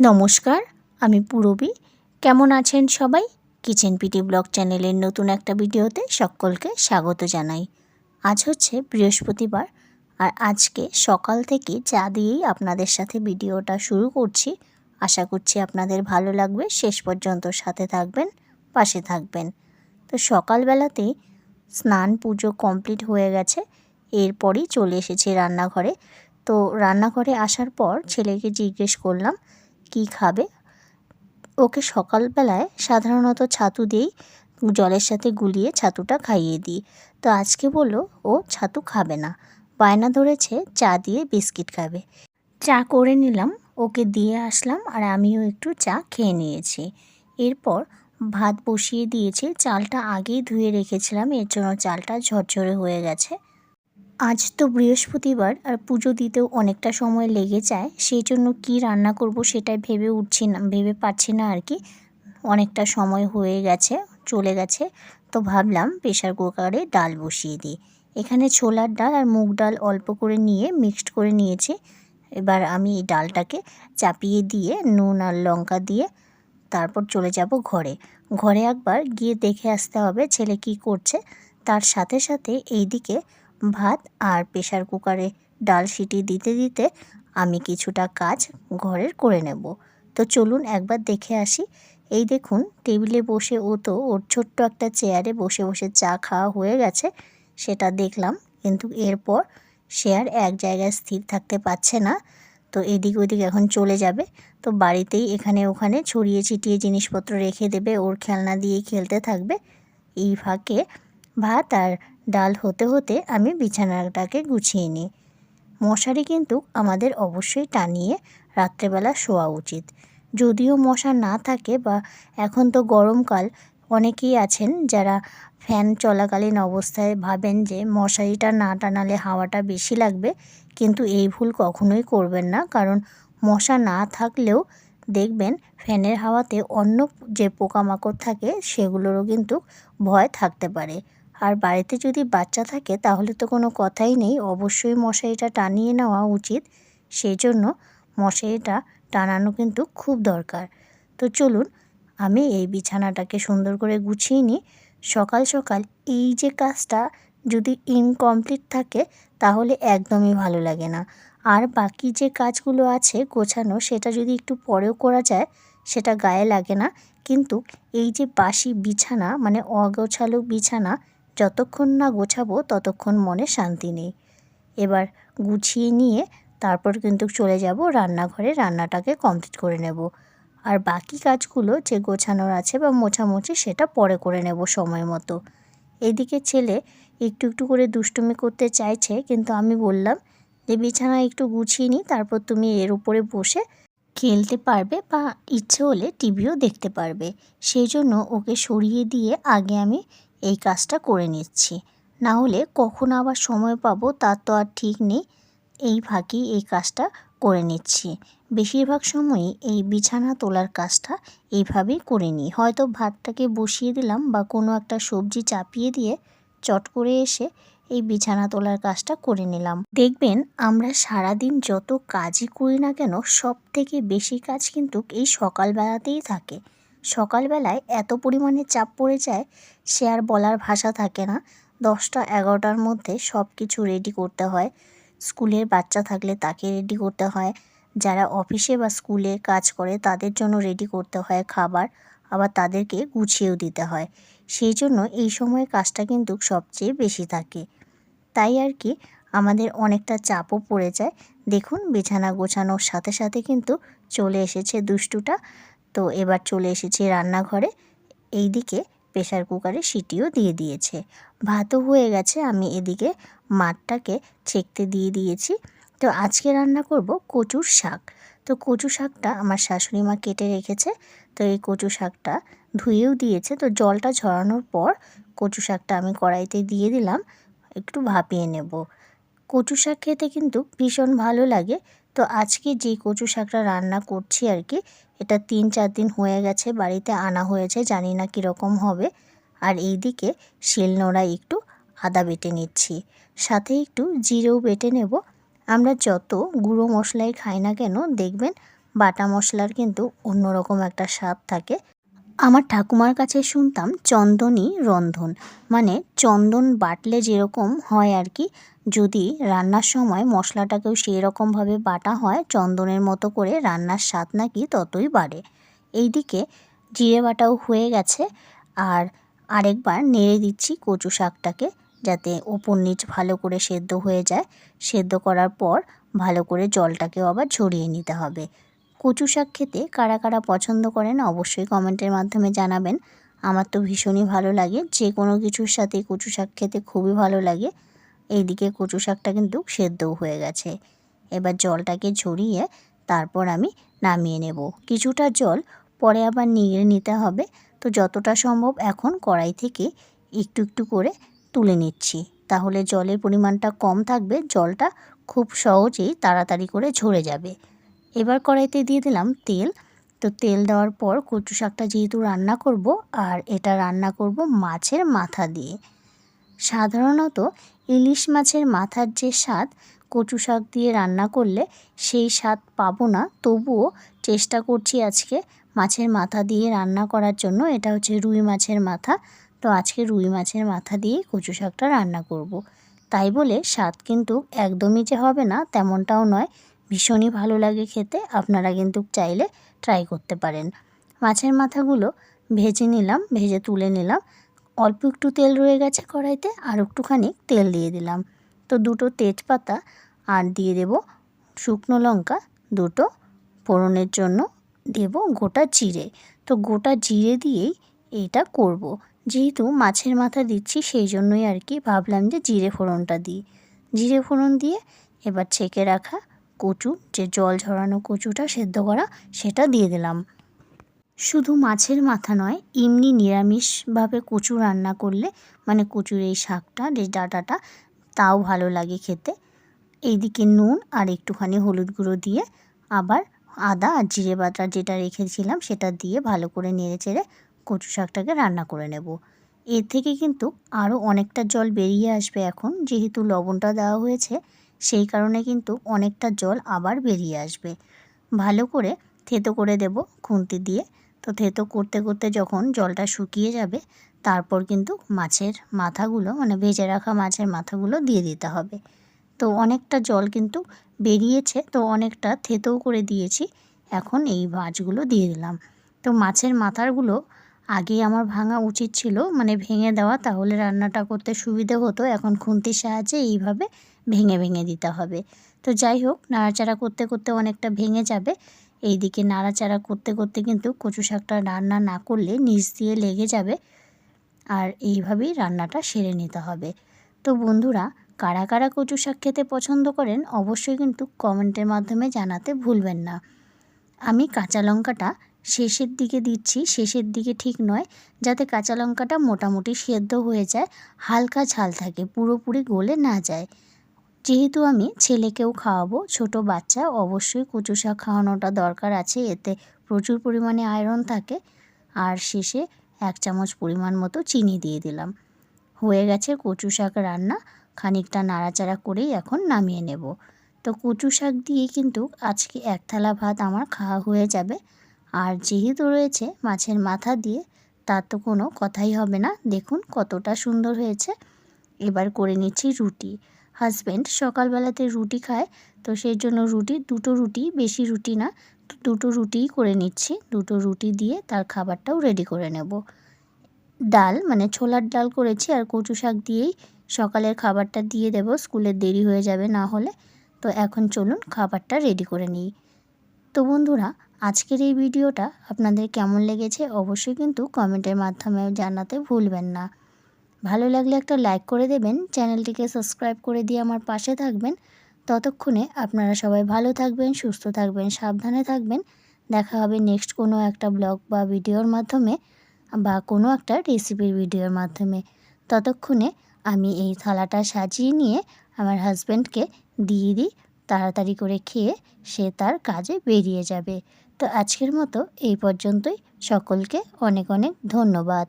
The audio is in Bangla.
নমস্কার, আমি পূরবী। কেমন আছেন সবাই? কিচেন পিটি ব্লগ চ্যানেলের নতুন একটা ভিডিওতে সকলকে স্বাগত জানাই। আজ হচ্ছে বৃহস্পতিবার আর আজকে সকাল থেকে চা দিয়েই আপনাদের সাথে ভিডিওটা শুরু করছি। আশা করছি আপনাদের ভালো লাগবে। শেষ পর্যন্ত সাথে থাকবেন, পাশে থাকবেন। তো সকালবেলাতেই স্নান পুজো কমপ্লিট হয়ে গেছে। এরপরই চলে এসেছি রান্নাঘরে। তো রান্নাঘরে আসার পর ছেলেকে জিজ্ঞেস করলাম কি খাবে? ওকে সকালবেলায় সাধারণত ছাতু দিয়েই জলের সাথে গুলিয়ে ছাতুটা খাইয়ে দিই। তো আজকে বলল, ও ছাতু খাবে না। বায়না ধরেছে, চা দিয়ে বিস্কিট খাবে। চা করে নিলাম, ওকে দিয়ে আসলাম আর আমিও একটু চা খেয়ে নিয়েছি। এরপর ভাত বসিয়ে দিয়েছি, চালটা আগেই ধুয়ে রেখেছিলাম, এর জন্য চালটা ঝরঝরে হয়ে গেছে। আজ তো বৃহস্পতিবার আর পুজো দিতেও অনেকটা সময় লেগে যায়, সেই জন্য কী রান্না করব সেটাই ভেবে উঠছি না, ভেবে পাচ্ছি না আর কি। অনেকটা সময় হয়ে গেছে, চলে গেছে, তো ভাবলাম প্রেশার কুকারে ডাল বসিয়ে দিই। এখানে ছোলার ডাল আর মুগ ডাল অল্প করে নিয়ে মিক্সড করে নিয়েছি। এবার আমি এই ডালটাকে চাপিয়ে দিয়ে নুন আর লঙ্কা দিয়ে তারপর চলে যাব ঘরে। ঘরে একবার গিয়ে দেখে আসতে হবে ছেলে কি করছে। তার সাথে সাথে এইদিকে ভাত আর প্রেশার কুকারে ডাল সিটি দিতে দিতে আমি কিছুটা কাজ ঘরের করে নেব। তো চলুন একবার দেখে আসি। এই দেখুন, টেবিলে বসে ও তো ওর ছোট্ট একটা চেয়ারে বসে বসে চা খাওয়া হয়ে গেছে, সেটা দেখলাম। কিন্তু এরপর সে আর এক জায়গায় স্থির থাকতে পারছে না। তো এদিক ওদিক এখন চলে যাবে। তো বাড়িতেই এখানে ওখানে ছড়িয়ে ছিটিয়ে জিনিসপত্র রেখে দেবে, ওর খেলনা দিয়ে খেলতে থাকবে। এই ফাঁকে ভাত আর ডাল হতে হতে আমি বিছানাটাকে গুছিয়ে নিই। মশারি কিন্তু আমাদের অবশ্যই টানিয়ে রাত্রেবেলা শোয়া উচিত। যদিও মশা না থাকে বা এখন তো গরমকাল, অনেকেই আছেন যারা ফ্যান চলাকালীন অবস্থায় ভাবেন যে মশারিটা না টানালে হাওয়াটা বেশি লাগবে, কিন্তু এই ভুল কখনোই করবেন না। কারণ মশা না থাকলেও দেখবেন ফ্যানের হাওয়াতে অন্য যে পোকামাকড় থাকে, সেগুলোরও কিন্তু ভয় থাকতে পারে। আর বাড়িতে যদি বাচ্চা থাকে, তাহলে তো কোনো কথাই নেই। অবশ্যই মশারিটা টানিয়ে নেওয়া উচিত। সেই জন্য মশারিটা টানানো কিন্তু খুব দরকার। তো চলুন, আমি এই বিছানাটাকে সুন্দর করে গুছিয়ে নিই। সকাল সকাল এই যে কাজটা যদি ইনকমপ্লিট থাকে, তাহলে একদমই ভালো লাগে না। আর বাকি যে কাজগুলো আছে গোছানো, সেটা যদি একটু পরেও করা যায়, সেটা গায়ে লাগে না। কিন্তু এই যে বাসি বিছানা মানে অগোছালো বিছানা যতক্ষণ না গোছাবো, ততক্ষণ মনে শান্তি নেই। এবার গুছিয়ে নিয়ে তারপর কিন্তু চলে যাব রান্নাঘরে, রান্নাটাকে কমপ্লিট করে নেব। আর বাকি কাজগুলো যে গোছানোর আছে বা মোছামুছি সেটা পরে করে নেব সময় মতো। এদিকে ছেলে একটু একটু করে দুষ্টুমি করতে চাইছে, কিন্তু আমি বললাম যে বিছানা একটু গুছিয়ে নিই তারপর তুমি এর উপরে বসে খেলতে পারবে বা ইচ্ছে হলে টিভিও দেখতে পারবে। সেই জন্য ওকে সরিয়ে দিয়ে আগে আমি এই কাজটা করে নিচ্ছি। না হলে কখন আবার সময় পাবো তার তো আর ঠিক নেই। এই ফাঁকি এই কাজটা করে নিচ্ছি। বেশিরভাগ সময়ই এই বিছানা তোলার কাজটা এইভাবেই করে নিই। হয়তো ভাতটাকে বসিয়ে দিলাম বা কোনো একটা সবজি চাপিয়ে দিয়ে চট করে এসে এই বিছানা তোলার কাজটা করে নিলাম। দেখবেন আমরা সারাদিন যত কাজই করি না কেন সব থেকে বেশি কাজ কিন্তু এই সকালবেলাতেই থাকে। সকালবেলায় এত পরিমাণে চাপ পড়ে যায়, সে আর বলার ভাষা থাকে না। দশটা এগারোটার মধ্যে সব কিছু রেডি করতে হয়। স্কুলের বাচ্চা থাকলে তাকে রেডি করতে হয়। যারা অফিসে বা স্কুলে কাজ করে, তাদের জন্য রেডি করতে হয় খাবার। আবার তাদেরকে গুছিয়েও দিতে হয়। সেই জন্য এই সময় কাজটা কিন্তু সবচেয়ে বেশি থাকে। তাই আর কি, আমাদের অনেকটা চাপও পড়ে যায়। দেখুন, বিছানা গোছানোর সাথে সাথে কিন্তু চলে এসেছে দুষ্টুটা। তো এবার চলে এসেছি রান্নাঘরে। এই দিকে প্রেশার কুকারে সিটিও দিয়ে দিয়েছে। ভাতও হয়ে গেছে, আমি এদিকে মাঠটাকে ছেঁকতে দিয়ে দিয়েছি। তো আজকে রান্না করব কচুর শাক। তো কচু শাকটা আমার শাশুড়ি মা কেটে রেখেছে, তো এই কচু শাকটা ধুয়েও দিয়েছে। তো জলটা ঝরানোর পর কচু শাকটা আমি কড়াইতে দিয়ে দিলাম, একটু ভাপিয়ে নেব। কচু শাক খেতে কিন্তু ভীষণ ভালো লাগে। তো আজকে যে কচু শাকটা রান্না করছি আর কি এটা তিন চার দিন হয়ে গেছে, বাড়িতে আনা হয়েছে, জানি না কীরকম হবে। আর এই দিকে শিলনোড়া একটু আদা বেটে নিচ্ছি। সাথে একটু জিরেও বেটে নেব। আমরা যত গুঁড়ো মশলাই খাই না কেন, দেখবেন বাটা মশলার কিন্তু অন্যরকম একটা স্বাদ থাকে। আমার ঠাকুমার কাছে শুনতাম চন্দনই রন্ধন। মানে চন্দন বাটলে যেরকম হয় আর কি যদি রান্নার সময় মশলাটাকেও সেই রকমভাবে বাটা হয়, চন্দনের মতো করে রান্নার স্বাদ নাকি ততই বাড়ে। এইদিকে জিরে বাটাও হয়ে গেছে। আর আরেকবার নেড়ে দিচ্ছি কচু শাকটাকে যাতে ওপর নিচ ভালো করে সেদ্ধ হয়ে যায়। সেদ্ধ করার পর ভালো করে জলটাকেও আবার ঝরিয়ে নিতে হবে। কচু শাক খেতে কারা কারা পছন্দ করেন অবশ্যই কমেন্টের মাধ্যমে জানাবেন। আমার তো ভীষণই ভালো লাগে। যে কোনো কিছুর সাথে কচু শাক খেতে খুবই ভালো লাগে। এইদিকে কচু শাকটা কিন্তু সেদ্ধও হয়ে গেছে। এবার জলটাকে ঝরিয়ে তারপর আমি নামিয়ে নেব। কিছুটা জল পরে আবার নিয়ে নিতে হবে। তো যতটা সম্ভব এখন কড়াই থেকে একটু একটু করে তুলে নিচ্ছি। তাহলে জলের পরিমাণটা কম থাকবে, জলটা খুব সহজেই তাড়াতাড়ি করে ঝরে যাবে। এবার কড়াইতে দিয়ে দিলাম তেল। তো তেল দেওয়ার পর কচু শাকটা যেহেতু রান্না করব, আর এটা রান্না করব মাছের মাথা দিয়ে। সাধারণত ইলিশ মাছের মাথার যে স্বাদ, কচু শাক দিয়ে রান্না করলে সেই স্বাদ পাবো না। তবুও চেষ্টা করছি আজকে মাছের মাথা দিয়ে রান্না করার জন্য। এটা হচ্ছে রুই মাছের মাথা। তো আজকে রুই মাছের মাথা দিয়ে কচু শাকটা রান্না করব। তাই বলে স্বাদ কিন্তু একদমই যে হবে না, তেমনটাও নয়। ভীষণই ভালো লাগে খেতে। আপনারা কিন্তু চাইলে ট্রাই করতে পারেন। মাছের মাথাগুলো ভেজে নিলাম, ভেজে তুলে নিলাম। অল্প একটু তেল রয়ে গেছে কড়াইতে আর একটুখানি তেল দিয়ে দিলাম। তো দুটো তেজপাতা আর দিয়ে দেব শুকনো লঙ্কা, দুটো ফোড়নের জন্য দেব গোটা জিরে। তো গোটা জিরে দিয়েই এটা করব। যেহেতু মাছের মাথা দিচ্ছি সেই জন্যই আর কি ভাবলাম যে জিরে ফোড়নটা দিই। জিরে ফোড়ন দিয়ে এবার ছেঁকে রাখা কচু, যে জল ঝরানো কচুটা সেদ্ধ করা, সেটা দিয়ে দিলাম। শুধু মাছের মাথা নয়, এমনি নিরামিষভাবে কচু রান্না করলে মানে কচুর এই শাকটা ডাটাটা, তাও ভালো লাগে খেতে। এইদিকে নুন আর একটুখানি হলুদ গুঁড়ো দিয়ে আবার আদা আর জিরে বাটা যেটা রেখেছিলাম, সেটা দিয়ে ভালো করে নেড়ে চেড়ে কচু শাকটাকে রান্না করে নেব। এর থেকে কিন্তু আরও অনেকটা জল বেরিয়ে আসবে এখন, যেহেতু লবণটা দেওয়া হয়েছে, সেই কারণে কিন্তু অনেকটা জল আবার বেরিয়ে আসবে। ভালো করে থেতো করে দেব খুন্তি দিয়ে তো থেতো করতে করতে যখন জলটা শুকিয়ে যাবে, তারপর কিন্তু মাছের মাথাগুলো মানে ভেজে রাখা মাছের মাথাগুলো দিয়ে দিতে হবে। তো অনেকটা জল কিন্তু বেরিয়েছে, তো অনেকটা থেতেও করে দিয়েছি। এখন এই মাছগুলো দিয়ে দিলাম। তো মাছের মাথারগুলো আগে আমার ভাঙা উচিত ছিল মানে ভেঙে দেওয়া, তাহলে রান্নাটা করতে সুবিধে হতো। এখন খুন্তির সাহায্যে এইভাবে ভেঙে ভেঙে দিতে হবে। তো যাই হোক, নাড়াচাড়া করতে করতে অনেকটা ভেঙে যাবে। এই দিকে নাড়াচাড়া করতে করতে কিন্তু কচু শাকটা রান্না না করলে নিচ দিয়ে লেগে যাবে আর এইভাবেই রান্নাটা সেরে নিতে হবে। তো বন্ধুরা, কারা কারা কচু শাক খেতে পছন্দ করেন অবশ্যই কিন্তু কমেন্টের মাধ্যমে জানাতে ভুলবেন না। আমি কাঁচা লঙ্কাটা শেষের দিকে দিচ্ছি, শেষের দিকে ঠিক নয়, যাতে কাঁচা লঙ্কাটা মোটামুটি সেদ্ধ হয়ে যায়, হালকা ঝাল থাকে, পুরোপুরি গলে না যায়। যেহেতু আমি ছেলেকেও খাওয়াবো, ছোট বাচ্চা, অবশ্যই কচু শাক খাওয়ানোটা দরকার আছে। এতে প্রচুর পরিমাণে আয়রন থাকে। আর শেষে এক চামচ পরিমাণ মতো চিনি দিয়ে দিলাম। হয়ে গেছে কচু শাক রান্না। খানিকটা নাড়াচাড়া করেই এখন নামিয়ে নেব। তো কচু শাক দিয়ে কিন্তু আজকে এক থালা ভাত আমার খাওয়া হয়ে যাবে। আর যেহেতু রয়েছে মাছের মাথা দিয়ে, তার তো কোনো কথাই হবে না। দেখুন কতটা সুন্দর হয়েছে। এবার করে নিচ্ছি রুটি। হাজব্যান্ড সকালবেলাতে রুটি খায়, তো সেই জন্য রুটি, দুটো রুটি, বেশি রুটি না দুটো রুটিই করে নিচ্ছি। দুটো রুটি দিয়ে তার খাবারটাও রেডি করে নেব। ডাল মানে ছোলার ডাল করেছি আর কচু শাক দিয়েই সকালের খাবারটা দিয়ে দেব স্কুলের দেরি হয়ে যাবে না হলে। তো এখন চলুন খাবারটা রেডি করে নিই। তো বন্ধুরা, আজকের এই ভিডিওটা আপনাদের কেমন লেগেছে অবশ্যই কিন্তু কমেন্টের মাধ্যমে জানাতে ভুলবেন না। ভালো লাগলে একটা লাইক করে দেবেন, চ্যানেলটিকে সাবস্ক্রাইব করে দিয়ে আমার পাশে থাকবেন। ততক্ষণে আপনারা সবাই ভালো থাকবেন, সুস্থ থাকবেন, সাবধানে থাকবেন। দেখা হবে নেক্সট কোনো একটা ব্লগ বা ভিডিওর মাধ্যমে বা কোনো একটা রেসিপির ভিডিওর মাধ্যমে। ততক্ষণে আমি এই থালাটা সাজিয়ে নিয়ে আমার হাজব্যান্ডকে দিয়ে দিই, তাড়াতাড়ি করে খেয়ে সে তার কাজে বেরিয়ে যাবে। তো আজকের মতো এই পর্যন্তই। সকলকে অনেক অনেক ধন্যবাদ।